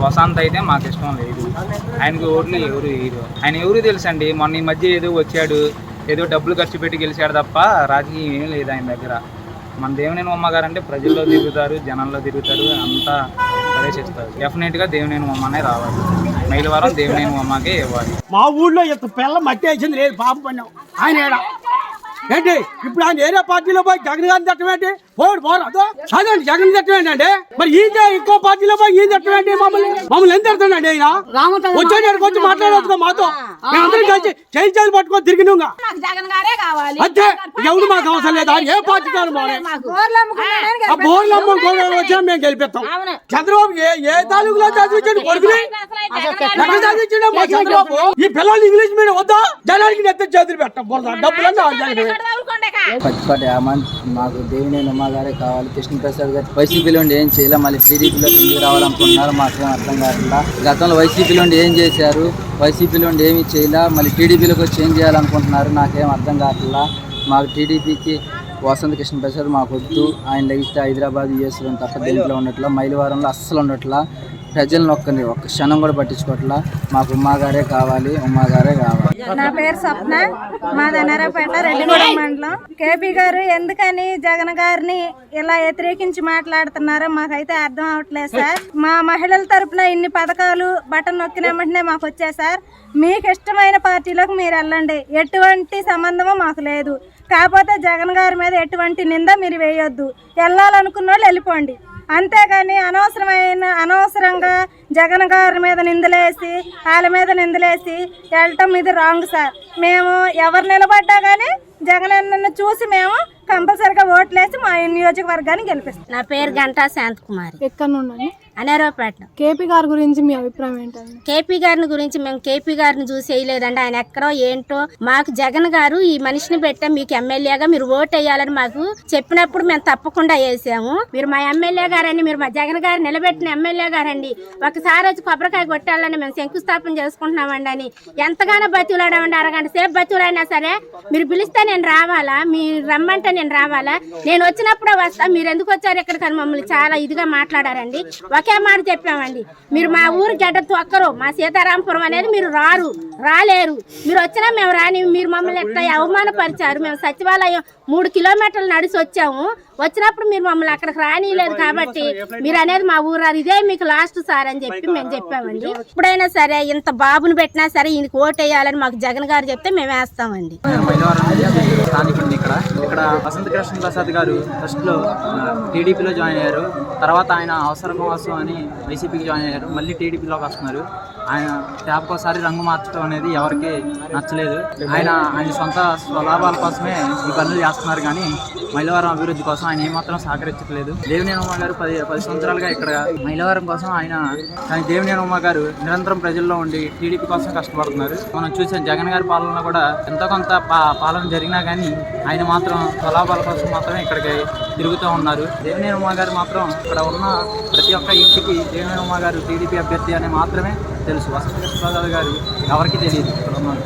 ప్రశాంత్ అయితే మాకు ఇష్టం లేదు. ఆయనకి ఓట్లు ఎవరు వేయరు ఆయన ఎవరు తెలుసండి? మొన్న ఈ మధ్య ఏదో వచ్చాడు. ఏదో డబ్బులు ఖర్చు పెట్టి గెలిచాడు తప్ప రాజకీయం ఏం లేదు ఆయన దగ్గర. మన దేవినేని ఉమ్మ గారు అంటే ప్రజల్లో తిరుగుతారు జనంలో తిరుగుతారు అంతా ప్రవేశిస్తారు డెఫినెట్గా దేవినేని బొమ్మనే రావాలి. మైలవారం దేవినేని బొమ్మకే ఇవ్వాలి. మా ఊళ్ళో ఇంత పిల్ల మట్టేసింది లేదు పాపం పన్నాం ఆయన ఏంటి? ఇప్పుడు ఆయన ఏరే పార్టీలో పోయి జగన్ గారిని తట్టమేంటి పోడు పోరు అదో చదవండి జగన్ తిట్టం ఏంటండి మరి ఈయన ఇంకో పార్టీలో పోయి ఈయన తిట్టం ఏంటి మమ్మల్ని మమ్మల్ని ఎంత తిడుతున్నాండి ఆయన? వచ్చాడు వచ్చి మాట్లాడవచ్చు మాతో. మేమందరం కలిసి చేయి చేయి పట్టుకొని గారే కావాలి. అంతే. ఎవడు మాకు అవసరం లేదు. ఏ పార్టీ కాదు ఆ బోర్లు అమ్మ గోడలు వచ్చినా మేము గెలిపిస్తాం. చంద్రబాబు ఏ ఏ తాలూకులో చదివించండి కొడుకుని? ఎక్కడ చదివించండి మా చంద్రబాబు? ఈ పిల్లలు ఇంగ్లీష్ మీడియం వద్దా? జనానికి నెత్త చేతులు పెట్టం. బురద డబ్బులన్నీ. పచ్చిపాటి అమన్ మాకు దేవుని ఉమ్మా కావాలి. కృష్ణప్రసాద్ గారు వైసీపీలో ఉండి ఏం చేయాలి మళ్ళీ టీడీపీలో ఎందుకు రావాలనుకుంటున్నారు మాకేం అర్థం కాకుండా. గతంలో వైసీపీలో ఉండి ఏం చేశారు? వైసీపీలో ఉండి ఏమి చేయాల మళ్ళీ టీడీపీలోకి వచ్చి ఏం చేయాలనుకుంటున్నారు? నాకేం అర్థం కాకుండా మాకు టీడీపీకి వసంత కృష్ణ ప్రసాద్ మాకు వద్దు ఆయన లెగిస్తే హైదరాబాద్ యూఎస్లో తప్ప దీంట్లో ఉండట్లా మైలవారంలో అస్సలు ఉండట్లా. ప్రజలను ఒక్కని ఒక్క క్షణం కూడా పట్టించుకోవట్లా. మాకు ఉమ్మాగారే కావాలి ఉమ్మాగారే కావాలి. నా పేరు స్వప్న మా దనరాపేట రెడ్డిగూడెం మండలం. కేపీ గారు ఎందుకని జగన్ గారిని ఇలా వ్యతిరేకించి మాట్లాడుతున్నారో మాకైతే అర్థం అవట్లేదు సార్. మా మహిళల తరపున ఇన్ని పథకాలు బటన్ నొక్కిన వెంటనే మాకు వచ్చాయి సార్. మీకు ఇష్టమైన పార్టీలోకి మీరు వెళ్ళండి. ఎటువంటి సంబంధము మాకు లేదు. కాకపోతే జగన్ గారి మీద ఎటువంటి నింద మీరు వేయొద్దు. వెళ్ళాలనుకున్న వాళ్ళు వెళ్ళిపోండి. అంతేగాని అనవసరమైన అనవసరంగా జగన్ గారి మీద నిందలేసి వాళ్ళ మీద నిందలేసి వెళ్ళటం ఇది రాంగ్ సార్ మేము ఎవరు నిలబడ్డా కానీ జగన్ అన్నను చూసి మేము కంపల్సరిగా ఓట్లేసి మా నియోజకవర్గాన్ని గెలిపిస్తాం. నా పేరు గంటా శాంతకుమారి. ఎక్కడ నుండి అనేరోపేట కేపీ గారి గురించి మీ అభిప్రాయం ఏంటండి? కేపీ గారిని గురించి మేము కేపీ గారిని చూసి వేయలేదండి. ఆయన ఎక్కడో ఏంటో మాకు జగన్ గారు ఈ మనిషిని పెట్టా మీకు ఎమ్మెల్యేగా మీరు ఓటు వేయాలని మాకు చెప్పినప్పుడు మేము తప్పకుండా వేసాము. మీరు మా ఎమ్మెల్యే గారండి మీరు మా జగన్ గారు నిలబెట్టిన ఎమ్మెల్యే గారండి. ఒకసారి వచ్చి కొబ్బరికాయ కొట్టాలని మేము శంకుస్థాపన చేసుకుంటున్నామండి అని. ఎంతగానో బతులాడామండి అరగంట సేపు బతులైనా సరే మీరు పిలిస్తే నేను రావాలా? మీరు రమ్మంటే నేను రావాలా? నేను వచ్చినప్పుడే వస్తా. మీరు ఎందుకు వచ్చారు? ఇక్కడికి అని మమ్మల్ని చాలా ఇదిగా మాట్లాడారండి. ఒకే మాట చెప్పామండి. మీరు మా ఊరు గడ్డ తొక్కరు మా సీతారాంపురం అనేది మీరు రారు రాలేరు. మీరు వచ్చినా మేము రాని మీరు మమ్మల్ని ఎట్లా అవమానపరిచారు. మేము సచివాలయం మూడు కిలోమీటర్లు నడిచి వచ్చాము వచ్చినప్పుడు మీరు మమ్మల్ని అక్కడికి రానియలేదు కాబట్టి మీరు అనేది మా ఊరు రారు. ఇదే మీకు లాస్ట్ సార్ అని చెప్పి మేము చెప్పామండి. ఇప్పుడైనా సరే ఇంత బాబుని పెట్టినా సరే ఈయనకి ఓటు వేయాలని మాకు జగన్ గారు చెప్తే మేము వేస్తామండి. స్థానికుడిని ఇక్కడ. ఇక్కడ వసంత కృష్ణ ప్రసాద్ గారు ఫస్ట్లో టీడీపీలో జాయిన్ అయ్యారు. తర్వాత ఆయన అవసరం కోసం అని వైసీపీకి జాయిన్ అయ్యారు. మళ్ళీ టీడీపీలోకి వస్తున్నారు. ఆయన ట్యాప్కోసారి రంగు మార్చడం అనేది ఎవరికి నచ్చలేదు. ఆయన ఆయన సొంత స్వలాభాల కోసమే ఈ పనులు చేస్తున్నారు కానీ మైలవరం అభివృద్ధి కోసం ఆయన ఏమాత్రం సహకరించట్లేదు. దేవినేని ఉమ్మ గారు పది పది సంవత్సరాలుగా ఇక్కడ మైలవరం కోసం ఆయన కానీ దేవినేని ఉమ్మ గారు నిరంతరం ప్రజల్లో ఉండి టీడీపీ కోసం కష్టపడుతున్నారు. మనం చూసాం జగన్ గారి పాలన కూడా ఎంతో కొంత పా- పాలన జరిగినా కానీ ఆయన మాత్రం స్వలాభాల కోసం మాత్రమే ఇక్కడికి తిరుగుతూ ఉన్నారు. దేవినేని ఉమ్మ గారు మాత్రం ఇక్కడ ఉన్న ప్రతి ఒక్క ఇంటికి దేవినేని ఉమ్మ గారు టీడీపీ అభ్యర్థి అని మాత్రమే తెలుసు. వసంత కృష్ణప్రసాద్ గారు ఎవరికి తెలియదు ఇక్కడ ఉన్నారు